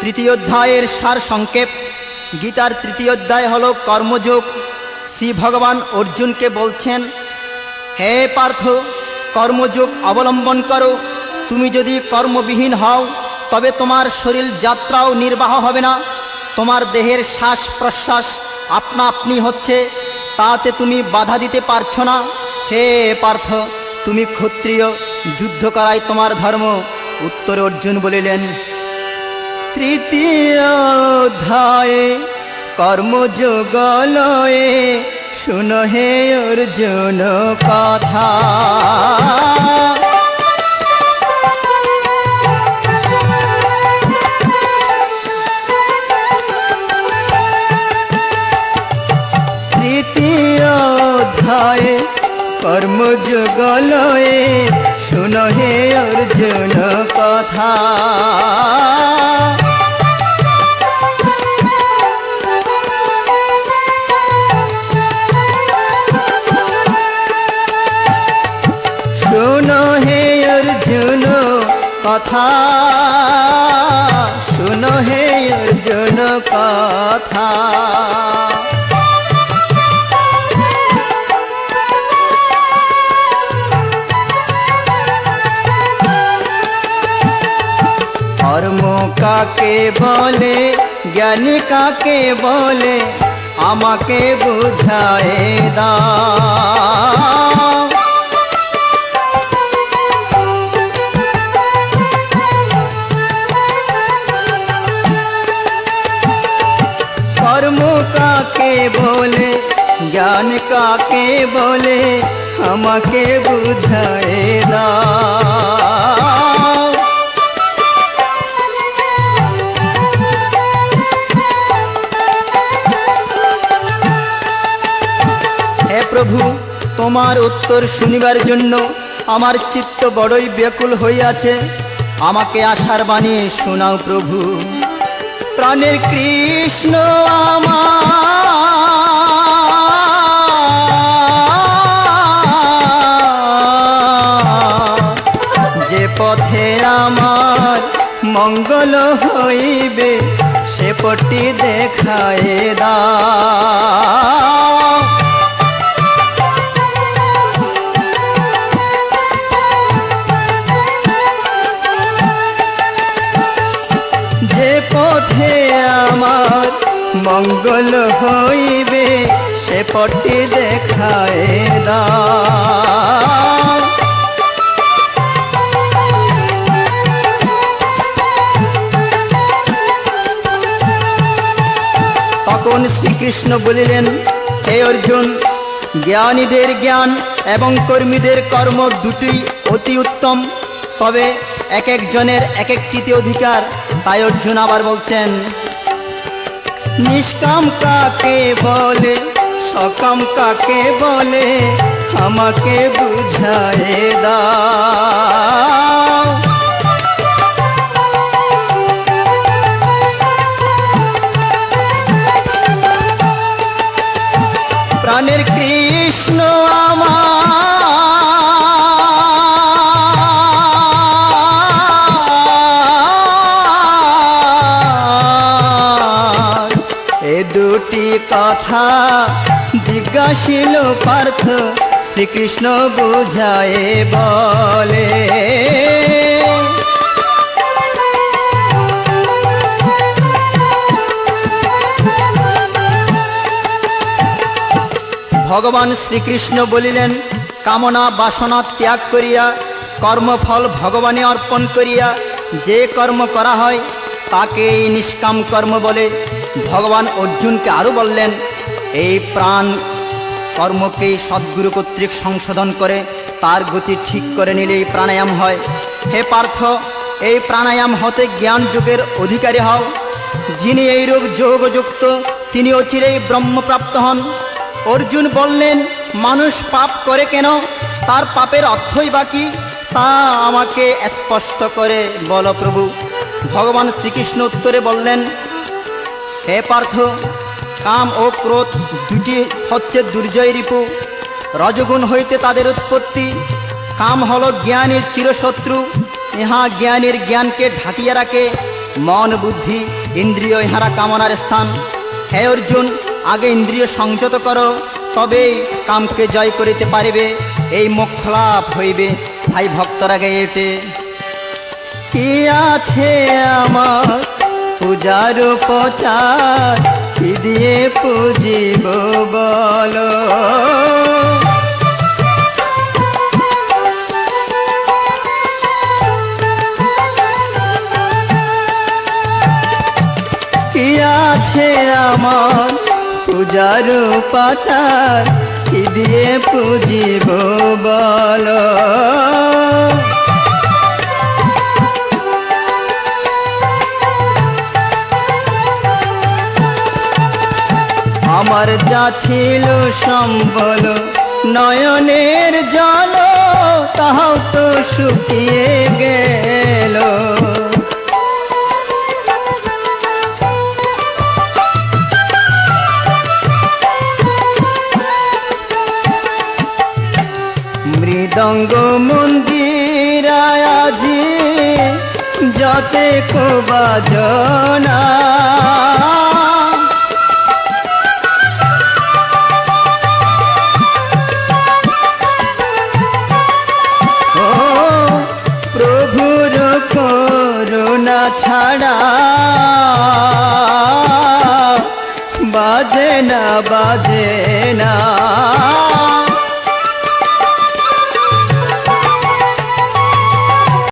তৃতীয় অধ্যায়ের সার সংক্ষেপ। গীতার তৃতীয় অধ্যায় হল কর্মযোগ। শ্রী ভগবান অর্জুনকে বলছেন, হে পার্থ, কর্মযোগ অবলম্বন করো। তুমি যদি কর্মবিহীন হও, তবে তোমার শরীর যাত্রাও নির্বাহ হবে না। তোমার দেহের শ্বাস প্রশ্বাস আপনা আপনি হচ্ছে, তাতে তুমি বাধা দিতে পারছ না। হে পার্থ, তুমি ক্ষত্রিয়, যুদ্ধ করাই তোমার ধর্ম। উত্তরে অর্জুন বলিলেন তৃতীয় অধ্যায়ে কর্মযোগলয়ে শুনো হে অর্জুন কথা। তৃতীয় অধ্যায়ে কর্মযোগলয়ে শুনো হে অর্জুন কথা। কথা। শুনো হে অর্জুন কথা। কর্ম কাকে বলে জ্ঞানী কাকে বলে আমাকে বুঝায় দাও। বলে, জ্ঞান কাকে বলে, আমাকে বুঝায় দাও হে প্রভু, তোমার উত্তর শুনিবার জন্য আমার চিত্ত বড়ই ব্যাকুল হইয়াছে। আমাকে আশার বাণী শোনাও প্রভু। প্রাণের কৃষ্ণ আমার মঙ্গল হইবে সে পটি দেখায় দাও যে পথে আমার মঙ্গল হইবে সে পটি দেখায় দাও তখন শ্রীকৃষ্ণ বলিলেন, হে অর্জুন, জ্ঞানীদের জ্ঞান এবং কর্মীদের কর্ম দুটি অতি উত্তম। তবে এক একজনের এক একটিতে অধিকার, তাই অর্জুন আবার বলছেন, নিষ্কাম কাকে বলে, সকাম কাকে বলে, আমাকে বুঝায় দাও। প্রাণের কৃষ্ণ আমার। এ দুটি কথা জিজ্ঞাসিল পার্থ শ্রীকৃষ্ণ বুঝায় বলে। ভগবান শ্রীকৃষ্ণ বলিলেন, কামনা বাসনা ত্যাগ করিয়া, কর্মফল ভগবানে অর্পণ করিয়া, যে কর্ম করা হয় তাকে নিষ্কাম কর্ম বলে ভগবান অর্জুনকে আরও বললেন। এই প্রাণ কর্মকেই সদ্গুরু কর্তৃক সংশোধন করে, তার গতি ঠিক করে নিলেই প্রাণায়াম হয়। হে পার্থ, এই প্রাণায়াম হতে জ্ঞান যুগের অধিকারী হও। যিনি এইরূপ যোগযুক্ত তিনি অচিরেই ব্রহ্মপ্রাপ্ত হন। অর্জুন বললেন, মানুষ পাপ করে কেন? তার পাপের অর্থই বাকি তা আমাকে স্পষ্ট করে বল প্রভু। ভগবান শ্রীকৃষ্ণ উত্তরে বললেন, হে পার্থ, কাম ও ক্রোধ দুটি হচ্ছে দুর্জয় রিপু। রজগুণ হইতে তাদের উৎপত্তি। কাম হল জ্ঞানের চিরশত্রু। ইহা জ্ঞানের জ্ঞানকে ঢাকিয়ে রাখে। মন, বুদ্ধি, ইন্দ্রিয় ইহারা কামনার স্থান। হে অর্জুন, আগে ইন্দ্রিয় সংযত কর, তবেই কামকে জয় করিতে পারিবে, এই মোক্ষ লাভ হইবে। ভাই ভক্তরা গেটে কি আছে আমার পূজার উপচার কি দিয়ে পুজিব বলো? আছে আমার, পূজার পাচার কি দিয়ে পুজিব বলো? আমার যা ছিল সম্বল নয়নের জল, তাহাও তো শুকিয়ে গেল। মৃদঙ্গ মন্দির আজি যতে কো বাজনা ও প্রভুর করুণা ছাড়া বাজে না বাজে না।